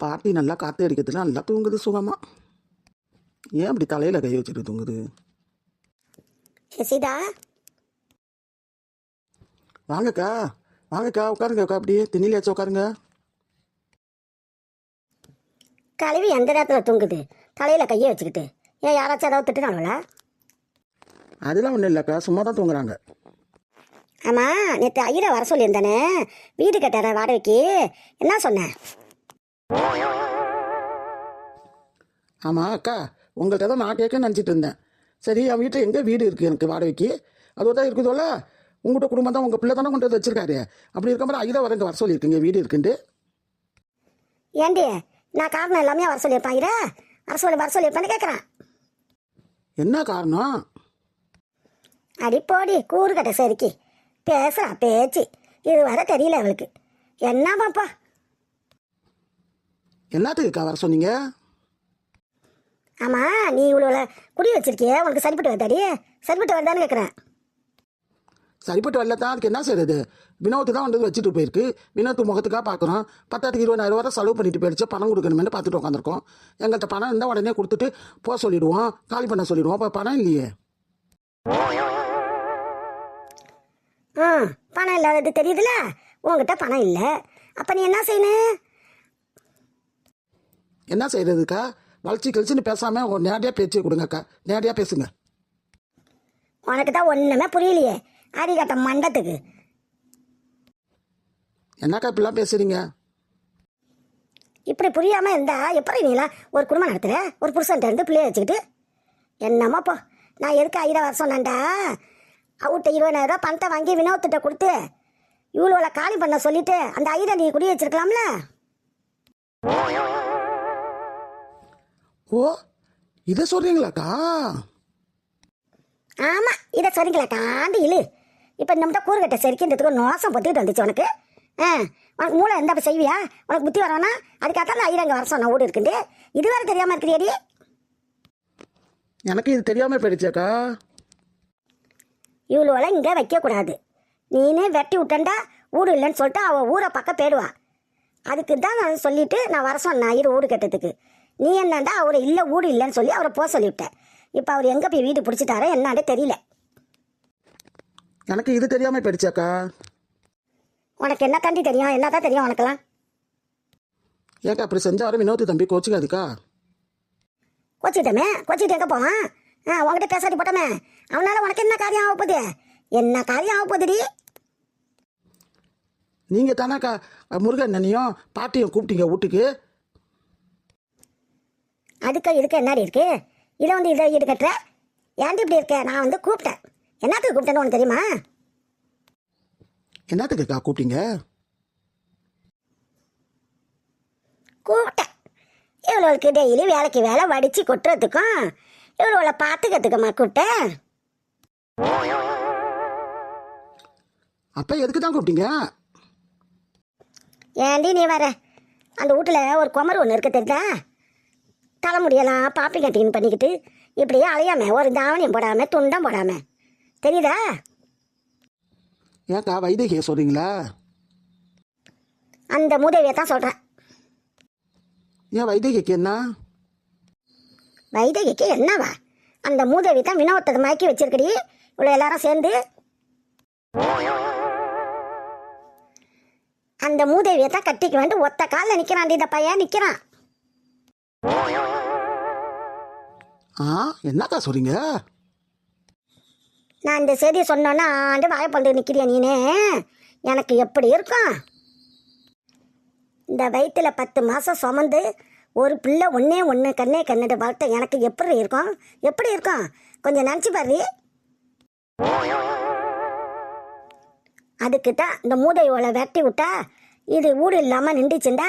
பாட்டி நல்லா காற்று அடிக்கிறதுல நல்லா தூங்குது சுகமா. ஏன் அப்படி தலையில் கை வச்சுட்டு தூங்குது? சீதா வாங்கக்கா வாங்கக்கா உட்காருங்க அக்கா அப்படியே திண்ணிலையாச்சும் உட்காருங்க. கழுவி எந்த நேரத்தில் தூங்குது? தலையில் கையை வச்சுக்கிட்டு. ஏன் யாராச்சும் ஏதாவது திட்டுனாங்களா அதெல்லாம் ஒன்றும் இல்லைக்கா சும்மா தான் தூங்குறாங்க. ஆமாம் நேற்று ஐயரை வர சொல்லியிருந்தானே. வீடு கட்டார வாடகைக்கு. என்ன சொன்னேன் ஆமாம் அக்கா உங்கள்கிட்ட தான் நான் கேட்க நினச்சிட்டு இருந்தேன். சரி என் வீட்டில் எங்கே வீடு இருக்குது எனக்கு வாடகைக்கு? அது தான் இருக்குதோல உங்கள்கிட்ட குடும்பம் தான் உங்கள் பிள்ளை தானே கொண்டு வந்து வச்சிருக்காரு. அப்படி இருக்கும்போது ஐயா வர இங்கே வர சொல்லியிருக்கீங்க வீடு இருக்குன்ட்டு. ஏண்டி நான் காரணம் எல்லாமே வர சொல்லியிருப்பான். ஐயரா வர சொல்லி வர சொல்லியிருப்பான்னு கேட்குறான் என்ன காரணம்? அடி போடி கூறு கட்ட சரிக்கு பேசுறா பேச்சு. இது வர தெரியல அவளுக்கு. என்னமாப்பா என்னத்துக்குக்கா வர சொன்னீங்க? ஆமா நீ இவ்வளோ குடி வச்சிருக்கிய உனக்கு சரிப்பட்டு வருதாடி? சரிப்பட்டு வருதான்னு கேட்குறேன் சரிப்பட்டு வரல தான் அதுக்கு என்ன செய்யறது வினோத்து தான் வந்து வச்சுட்டு போயிருக்கு. வினோத்து முகத்துக்காக பார்க்குறோம் பத்தாயிரத்துக்கு இருபதாயிரம் ரூபா செலவு பண்ணிட்டு போயிடுச்சு. பணம் கொடுக்கணுமேனு பார்த்துட்டு உட்காந்துருக்கோம் எங்கள்கிட்ட பணம் இருந்தால் உடனே கொடுத்துட்டு போக சொல்லிடுவோம். காலி பண்ண சொல்லிடுவோம். அப்போ பணம் இல்லையே. ஆ பணம் இல்லாதது தெரியுதுல? உங்ககிட்ட பணம் இல்லை. அப்போ நீ என்ன செய்யணும்? என்ன செய்யறதுக்கா வளர்ச்சி கழிச்சுன்னு பேசாமல் நேரடியாக பேச்சு கொடுங்கக்கா. நேரடியாக பேசுங்க. உனக்கு தான் ஒன்றுமே புரியலையே. அடிக்கட்ட மண்டத்துக்கு. என்னக்கா இப்படிலாம் பேசுறீங்க? இப்படி புரியாமல் இருந்தா எப்படி நீலாம் ஒரு குடும்பம் நடத்துற? ஒரு புருஷன்ட்ட இருந்து பிள்ளைய வச்சுக்கிட்டு? என்னமாப்போ நான் எதுக்கு ஐயா வர சொன்னேன்டா? அவட்ட இருபதாயிரம் ரூபாய் பணத்தை வாங்கி வினோத்திட்ட கொடுத்து இவ்வளோ காலி பண்ண சொல்லிட்டு அந்த ஐயரை நீ குடி வச்சிருக்கலாம்ல? ஓ இதை சொல்கிறீங்களாக்கா ஆமாம் இதை சரிங்களா காண்டு இழு. இப்போ நம்மகிட்ட கூறுகட்ட சரிக்கின்றதுக்கு நோசம் பொத்திட்டு வந்துச்சு உனக்கு. ஆ உனக்கு மூளை எந்த செய்வியா? உனக்கு புத்தி வரவேனா அதுக்காக ஐயர் அங்கே வர சொன்ன ஓடி இருக்குண்டு இது வேறு தெரியாமல் இருக்கிறியடி. எனக்கு இது தெரியாமல் போயிடுச்சேக்கா இவ்வளோலாம் இங்கே வைக்கக்கூடாது. நீனே வெட்டி விட்டண்டா வீடு இல்லைன்னு சொல்லிட்டு அவள் ஊரை பக்கம் போயிடுவா அதுக்கு தான் நான் சொல்லிட்டு நான் வர சொன்னேன் ஐயர் வீடு கட்டத்துக்கு நீ என்னண்டா அவர் இல்லை வீடு இல்லைன்னு சொல்லி அவரை போக சொல்லிவிட்டேன். இப்போ அவர் எங்கே போய் வீடு பிடிச்சிட்டாரோ என்னாண்டே தெரியல. எனக்கு இது தெரியாமல் போயிடுச்சாக்கா உனக்கு என்ன தாண்டி தெரியும்? என்ன தான் தெரியும் உனக்கெல்லாம்? ஏக்கா அப்படி செஞ்சாரு வினோத்து தம்பி கோச்சிக்காதுக்கா? கோச்சிக்கிட்டமே? கோச்சிக்கிட்டு எங்கே போவான்? ஆ உங்ககிட்ட பேசாட்டி போட்டமே. அவனால உனக்கு என்ன காரியம் ஆக போகுது? என்ன காரியம் ஆக போகுதுடி? நீங்கள் தானேக்கா முருகன் அண்ணையும் பாட்டியும் கூப்பிட்டீங்க வீட்டுக்கு. அதுக்கு இதுக்கு என்னடி இருக்கு? இதை வந்து இதை ஈடு கட்டுற? ஏன்டி இப்படி இருக்க? நான் வந்து கூப்பிட்டேன். என்னத்துக்கு கூப்பிட்டேன்னு உனக்கு தெரியுமா? என்னத்துக்குக்கா கூப்பிட்டீங்க? கூப்பிட்டேன். இவ்வளோக்கு டெய்லி வேலைக்கு வேலை வடித்து கொட்டுறதுக்கும் இவ்வளோ பார்த்துக்கிறதுக்குமா கூப்பிட்டேன். அப்போ எதுக்கு தான் கூப்பிட்டீங்க? ஏண்டி நீ வர? அந்த வீட்டில் ஒரு குமர் ஒன்று இருக்க தெரியுதா? தலைமுடியெல்லாம் பாப்பி கட்டிங் பண்ணிக்கிட்டு இப்படியே அலையாம ஒரு தாவணியம் போடாமல் துண்டம் போடாமல் தெரியுதா? ஏக்கா வைத்திய சொல்கிறீங்களா அந்த மூதேவியை தான் சொல்கிறேன் ஏன் வைத்தியக்கு என்ன? வைதகிக்கு என்னவா? அந்த மூதேவி தான் வினோத்தத்தை மயக்கி வச்சிருக்கடி. இவ்வளோ எல்லாரும் சேர்ந்து. அந்த மூதேவியை தான் கட்டிக்க வேண்டு ஒத்த காலில் நிற்கிறான் இந்த பையன். நிற்கிறான் ஆ என்னக்கா சொல்றீங்க? நான் இந்த செய்தியை சொன்னோன்னா ஆண்டு வாயப்பண்டு நிற்கிறியா நீனே? எனக்கு எப்படி இருக்கும் இந்த வயிற்றில் பத்து மாதம் சுமந்து ஒரு பிள்ளை ஒன்றே ஒன்று கண்ணே கண்ணுட்டு வளர்த்த எனக்கு எப்படி இருக்கும்? எப்படி இருக்கும்? கொஞ்சம் நினச்சி பாரு. அதுக்கு தான் இந்த மூதையோலை வெட்டி விட்டா இது ஊடு இல்லாமல் நின்றுச்சுண்டா?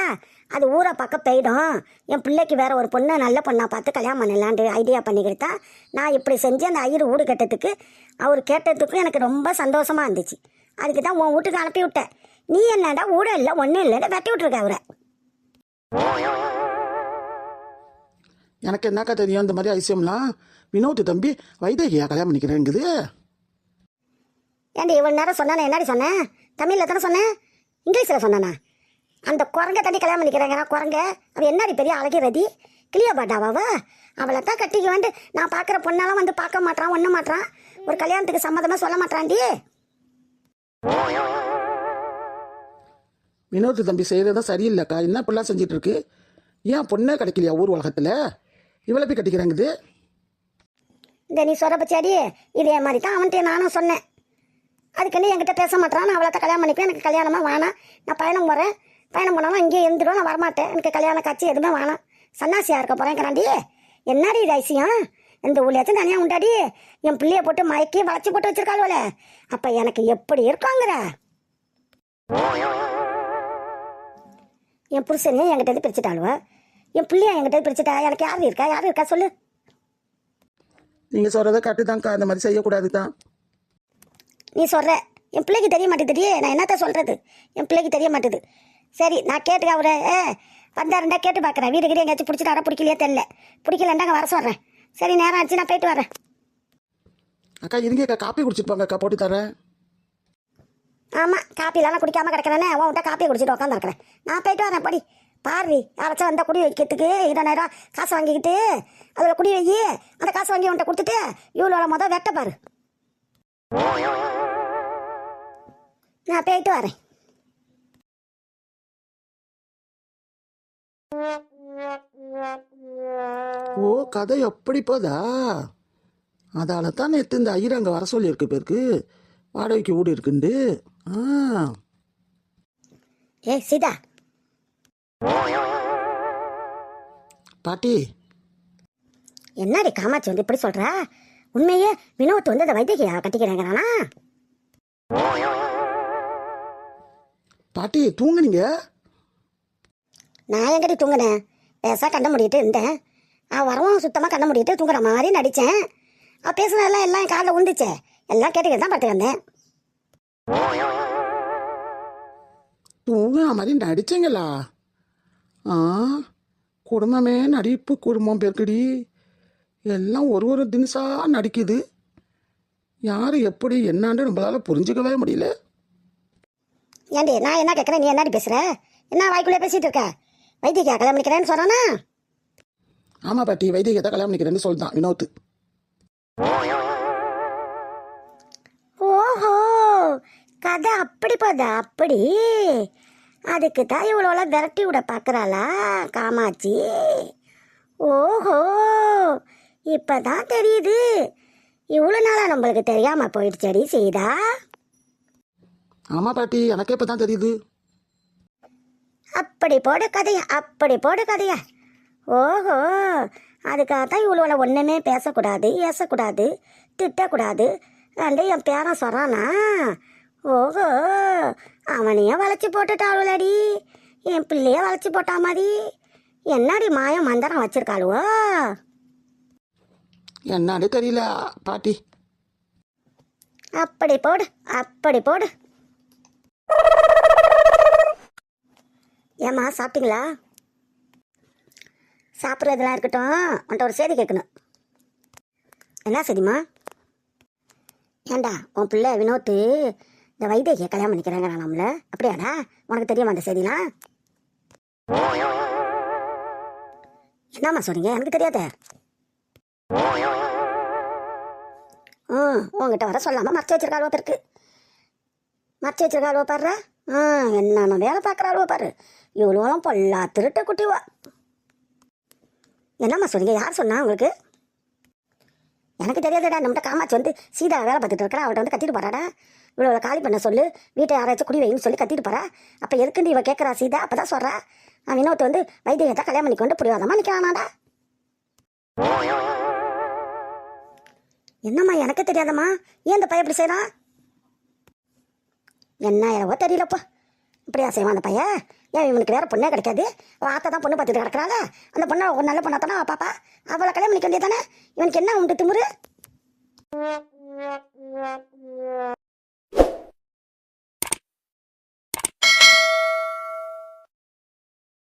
அது ஊரை பக்கம் போயிடும். என் பிள்ளைக்கு வேற ஒரு பொண்ணை நல்ல பொண்ணா பார்த்து கல்யாணம் பண்ணலான்ட்டு ஐடியா பண்ணிக்கிட்டு நான் இப்படி செஞ்சு அந்த ஐயர் வீடு கட்டத்துக்கு அவர் கேட்டதுக்கும் எனக்கு ரொம்ப சந்தோஷமா இருந்துச்சு. அதுக்கு தான் உன் வீட்டுக்கு அனுப்பி விட்டேன். நீ என்னடா ஊட இல்லை ஒன்றும் இல்லைன்னு வெட்டி விட்டுருக்க அவரை. எனக்கு என்னக்கா தெரியும் இந்த மாதிரி ஐசியம்லாம் வினோத்து தம்பி வைத்தியா கல்யாணம் பண்ணிக்கிறேங்குது. ஏண்டி இவ்வளோ நேரம் சொன்னா என்னடி சொன்னேன் தமிழில் தானே சொன்னேன் இங்கிலீஷில் சொன்னானா? அந்த குரங்க தண்ணி கல்யாணம் பண்ணிக்கிறாங்க. குரங்க அவ என்னடி பெரிய அழகி ரதி? கிளியா பாட்டாவாவ அவளை தான் கட்டிக்க வந்து நான் பார்க்குற பொண்ணெல்லாம் வந்து பார்க்க மாட்டான் ஒண்ணு மாட்டான் ஒரு கல்யாணத்துக்கு சம்மதமாக சொல்ல மாட்டான்டி வினோத் தம்பி செய்கிறதும் சரியில்லைக்கா. என்ன இப்படிலாம் செஞ்சிட்டு இருக்கு ஏன் பொண்ணே கிடைக்கலையா ஊர் உலகத்தில்? இவ்வளோ போய் கட்டிக்கிறாங்குது இந்த நீ பச்சாடி இதே மாதிரி தான் அவன்கிட்ட நானும் சொன்னேன். அதுக்குன்னு என்கிட்ட பேச மாட்டான் நான் அவளை கல்யாணம் பண்ணிப்பேன் எனக்கு கல்யாணமாக வேணாம் நான் பயணம் போகிறேன் பயணம் போனாலும் இங்கே இருந்துடும் நான் வரமாட்டேன். எனக்கு கல்யாண காட்சி எதுவுமே வேணாம். சன்னாசியாக இருக்க போகிறேங்கிறாண்டி என்னடி இது ஐசியம் இந்த ஊழியாச்சும் தனியாக உண்டாடி? என் பிள்ளைய போட்டு மயக்கி வளர்ச்சி போட்டு வச்சிருக்காளுவல அப்போ எனக்கு எப்படி இருக்காங்கிற? என் புருஷனையும் என்கிட்ட இருந்து பிரிச்சுட்டாளுவ. என் பிள்ளைய என்கிட்ட பிரிச்சுட்டா? எனக்கு யார் இருக்கா? யார் இருக்கா? சொல்லு. நீங்கள் சொல்கிறத கட்டு தான்க்கா அந்த மாதிரி செய்யக்கூடாது தான் நீ சொல்ற. என் பிள்ளைக்கு தெரிய மாட்டேதுடி நான் என்னத்த சொல்றது? என் பிள்ளைக்கு தெரிய மாட்டேது சரி நான் கேட்டு அவரை. வந்தாருண்டா கேட்டு பார்க்குறேன் வீடு கிட்ட எங்கேயாச்சும் பிடிச்சிட்டாரா பிடிக்கலையே தெரில பிடிக்கலண்டாங்க வர சொல்கிறேன் சரி நேரம் ஆச்சு நான் போயிட்டு வரேன். அக்கா இருங்க அக்கா காப்பி குடிச்சிட்டு போங்க அக்கா போட்டு தரேன். ஆமாம் காப்பிலாம் குடிக்காம கிடக்கிறேனே உன்கிட்ட காப்பி குடிச்சிட்டு உட்காந்துருக்கிறேன் நான் போயிட்டு வரேன் படி. பாரு யாராச்சும் வந்தால் குடி வைக்கிறதுக்கு இருபதாயிரம் காசு வாங்கிக்கிட்டு அதில் குடி வை அந்த காசு வாங்கி உன்கிட்ட கொடுத்துட்டு இவ்வளோ மொதல் வெட்ட பாரு. நான் போயிட்டு வரேன் ஓ கதை எப்படி போதா அதால தான் நேற்று இந்த ஐயர் அங்கே வர சொல்லியிருக்கு பேருக்கு வாடகைக்கு வீடு இருக்குண்டு ஆ ஏ சீதா பாட்டி என்னடி காமாட்சி வந்து இப்படி சொல்ற உண்மையே வினோத் வந்து அந்த வைத்தியகியா கட்டிக்கிறாங்கறானா பாட்டி தூங்குனீங்க நான் எங்கடி தூங்கினேன். பேசா கண்ண முடியிட்டு இருந்தேன். அவன் வரவும் சுத்தமாக கண்ண முடியிட்டு தூங்குற மாதிரி நடித்தேன் அவள் பேசுனதெல்லாம் எல்லாம் என் காதில் உண்டுச்சே. எல்லாம் கேட்டுக்கிட்டு தான் பார்த்து வந்தேன் தூங்குற மாதிரி நடிச்சீங்களா? ஆ குடும்பமே நடிப்பு குடும்பம் பேருக்குடி. எல்லாம் ஒரு ஒரு தினசா நடிக்குது. யார் எப்படி என்னான்னு நம்மளால புரிஞ்சுக்கவே முடியல. ஏண்டி நான் என்ன கேட்குறேன் நீ என்னடி பேசுற? என்ன வாய்க்குள்ளே பேசிட்டு இருக்க? வைத்தியகியா கல்யாணம் பண்ணிக்கிறேன்னு சொன்னானா? ஆமா பாட்டி வைத்தியத்தை கல்யாணம் பண்ணிக்கிறேன்னு சொல்லிட்டான் வினோத். ஓஹோ கதை அப்படி போதா? அப்படி. அதுக்கு தான் இவ்வளோ விரட்டி விட பார்க்குறாளா காமாட்சி? ஓஹோ இப்பதான் தெரியுது. இவ்வளோ நாளாக நம்மளுக்கு தெரியாமல் போயிடுச்சடி சீதா ஆமா பாட்டி எனக்கே இப்போ தான் தெரியுது. அப்படி போடு கதையா அப்படி போடு கதையா. ஓஹோ அதுக்காக தான் இவ்வளோ ஒன்றுமே பேசக்கூடாது ஏசக்கூடாது திட்டக்கூடாது. அண்டு என் பேரன் சொல்கிறானா ஓஹோ அவனையும் வளைச்சி போட்டுட்டாளுலடி. என் பிள்ளைய வளைச்சி போட்டா மாதிரி. என்னடி மாயம் மந்திரம் வச்சிருக்காளுவோ? என்னன்னு தெரியல பாட்டி. அப்படி போடு அப்படி போடு. ஏம்மா சாப்பிட்டீங்களா? சாப்பிட்றதெல்லாம் இருக்கட்டும் உன்ட்ட ஒரு செய்தி கேட்கணும். என்ன செய்திம்மா? ஏண்டா உன் பிள்ளை வினோத்து இந்த வைத்தியை கல்யாணம் பண்ணிக்கிறாங்க நம்மள அப்படியாடா? உனக்கு தெரியுமா அந்த செய்திலாம்? என்னம்மா சொன்னீங்க? எனக்கு தெரியாதே. ம் உங்ககிட்ட வர சொல்லாமல் மறைச்சி வச்சிருக்காள் அளவு இருக்கு மறைச்சு வச்சிருக்க ஆ என்னென்ன வேலை பார்க்குற பாரு. இவ்வளோலாம் பொல்லா திருட்டு குட்டிவா. என்னம்மா சொன்னீங்க? யார் சொன்னா உங்களுக்கு? எனக்கு தெரியாதுடா நம்மகிட்ட காமாட்சி வந்து சீதா வேலை பார்த்துட்டு இருக்கிறா அவள்கிட்ட வந்து கத்திட்டு போறாடா. இவ்வளோ காலி பண்ண சொல்லு வீட்டை யாராச்சும் குடி வைன்னு சொல்லி கத்திட்டு போறா. அப்போ எதுக்குன்னு இவ கேட்குறா சீதா? அப்போ தான் சொல்கிறா நான் வினோத்தை வந்து வைத்தியத்தை கல்யாணம் பண்ணிக்கொண்டு புரியாதம்மா நிற்கிறானாடா என்னம்மா எனக்கு தெரியாதம்மா. ஏன் இந்த பையன் இப்படி செய்கிறான் என்ன ஏவோ தெரியலப்பா. இப்படியா செய்வான் அந்த பையன். ஏன் இவனுக்கு வேற பொண்ணே கிடைக்காது? அவள் ஆத்தா தான் பொண்ணு பார்த்துட்டு கிடக்குறாங்க அந்த பொண்ணை ஒரு நல்ல பொண்ணா தானே பாப்பா அவளை கல்யாணம் பண்ணிக்க வேண்டியதானே இவனுக்கு என்ன உண்டு திமுரு?